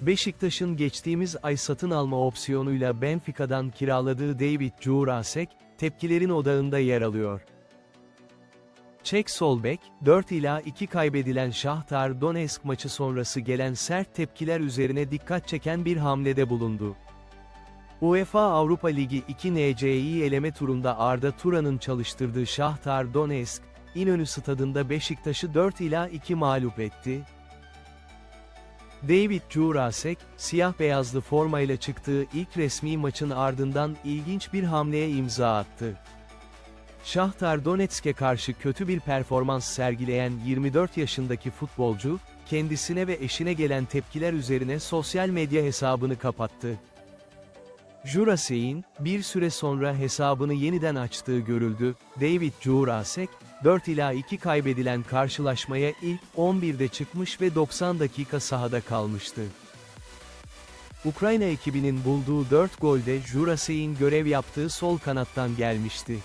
Beşiktaş'ın geçtiğimiz ay satın alma opsiyonuyla Benfica'dan kiraladığı David Jurasek, tepkilerin odağında yer alıyor. Çek sol bek, 4 ila 2 kaybedilen Şahtar Donetsk maçı sonrası gelen sert tepkiler üzerine dikkat çeken bir hamlede bulundu. UEFA Avrupa Ligi 2 NCI eleme turunda Arda Turan'ın çalıştırdığı Şahtar Donetsk, İnönü stadında Beşiktaş'ı 4 ila 2 mağlup etti. David Jurasek, siyah beyazlı formayla çıktığı ilk resmi maçın ardından ilginç bir hamleye imza attı. Şahtar Donetsk'e karşı kötü bir performans sergileyen 24 yaşındaki futbolcu, kendisine ve eşine gelen tepkiler üzerine sosyal medya hesabını kapattı. Jurasek'in, bir süre sonra hesabını yeniden açtığı görüldü, David Jurasek, 4 ila 2 kaybedilen karşılaşmaya ilk 11'de çıkmış ve 90 dakika sahada kalmıştı. Ukrayna ekibinin bulduğu 4 golde Jurasek'in görev yaptığı sol kanattan gelmişti.